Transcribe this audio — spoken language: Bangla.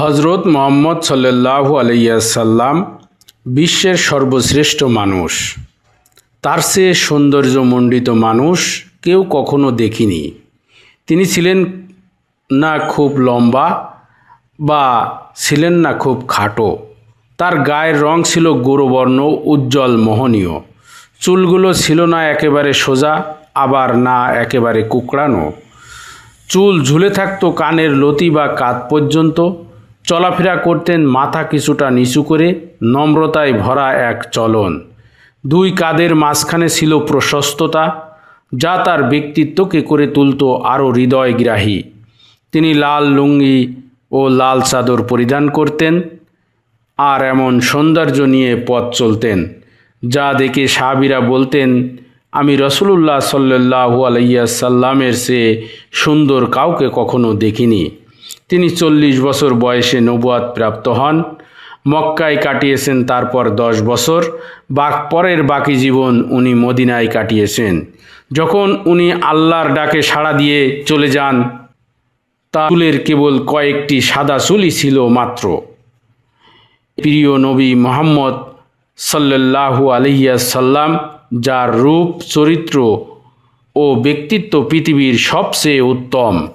হজরত মোহাম্মদ সাল্লাল্লাহু আলাইসাল্লাম বিশ্বের সর্বশ্রেষ্ঠ মানুষ। তার সে সৌন্দর্যমণ্ডিত মানুষ কেউ কখনো দেখিনি। তিনি ছিলেন না খুব লম্বা বা ছিলেন না খুব খাটো। তার গায়ের রং ছিল গৌরবর্ণ উজ্জ্বল, মোহনীয়। চুলগুলো ছিল না একেবারে সোজা, আবার না একেবারে কুকড়ানো। চুল ঝুলে থাকতো কানের লতি বা কাত পর্যন্ত। চলাফেরা করতেন মাথা কিছুটা নিচু করে, নম্রতায় ভরা এক চলন। দুই কাদের মাঝখানে ছিল প্রশস্ততা, যা তার ব্যক্তিত্বকে করে তুলত আরও হৃদয়গ্রাহী। তিনি লাল লুঙ্গি ও লাল চাদর পরিধান করতেন আর এমন সৌন্দর্য নিয়ে পথ চলতেন, যা দেখে সাহাবিরা বলতেন, আমি রসুলুল্লাহ সাল্লাহু আলাইসাল্লামের সে সুন্দর কাউকে কখনো দেখিনি। তিনি চল্লিশ বছর বয়সে নবুয়াত প্রাপ্ত হন। মক্কায় কাটিয়েছেন তারপর দশ বছর। বাক, পরের বাকি জীবন উনি মদিনায় কাটিয়েছেন। যখন উনি আল্লাহর ডাকে সাড়া দিয়ে চলে যান তার চুলের কেবল কয়েকটি সাদা চুলই ছিল মাত্র। প্রিয় নবী মোহাম্মদ সাল্লাল্লাহু আলহিয়াসাল্লাম যার রূপ, চরিত্র ও ব্যক্তিত্ব পৃথিবীর সবচেয়ে উত্তম।